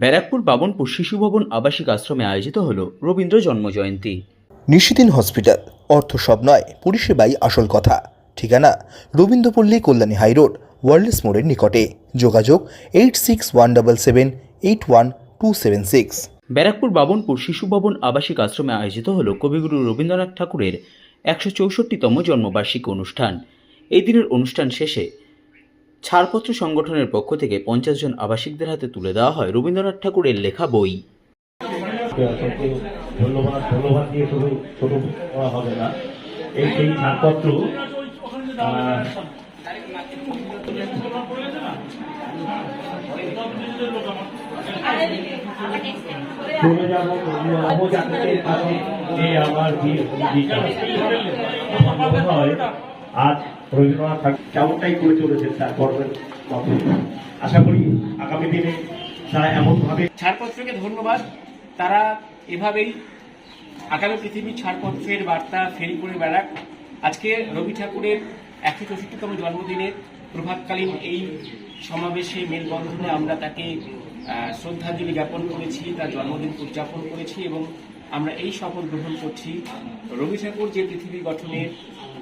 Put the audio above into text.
ব্যারাকপুর বাবনপুর শিশু ভবন আবাসিক আশ্রমে আয়োজিত হল রবীন্দ্র জন্মজয়ন্তী। নিশিদিন হসপিটাল অর্থ সব নয় পরিষেবাই আসল কথা। ঠিকানা রবীন্দ্রপল্লী কল্যাণী হাইরোড ওয়ার্ল্ডস মোড়ের নিকটে। যোগাযোগ eight six one double seven eight one two seven six. Barrackpore Babanpur শিশু ভবন আবাসিক আশ্রমে আয়োজিত হল কবিগুরু রবীন্দ্রনাথ ঠাকুরের একশো চৌষট্টিতম জন্মবার্ষিকী অনুষ্ঠান। এই দিনের অনুষ্ঠান শেষে ছাড়পত্র সংগঠনের পক্ষ থেকে পঞ্চাশ জন আবাসিকদের হাতে তুলে দেওয়া হয় রবীন্দ্রনাথ ঠাকুরের লেখা বই। আমার হয় আজ রবীন্দ্রনাথ ঠাকুর করে চলেছেন তার কর্মের আশা করি আগামী দিনে তারা এমনভাবে ছাড়পত্রকে ধন্যবাদ। তারা এভাবেই আগামী পৃথিবীর ছাড়পত্রের বার্তা ফেরি করে বেড়াক। আজকে রবি ঠাকুরের একশো চৌষট্টিতম জন্মদিনে প্রভাতকালীন এই সমাবেশে মেলবন্ধনে আমরা তাকে শ্রদ্ধাঞ্জলি জ্ঞাপন করেছি, তার জন্মদিন উদযাপন করেছি এবং আমরা এই শপথ গ্রহণ করছি। রবি ঠাকুর যে পৃথিবী গঠনের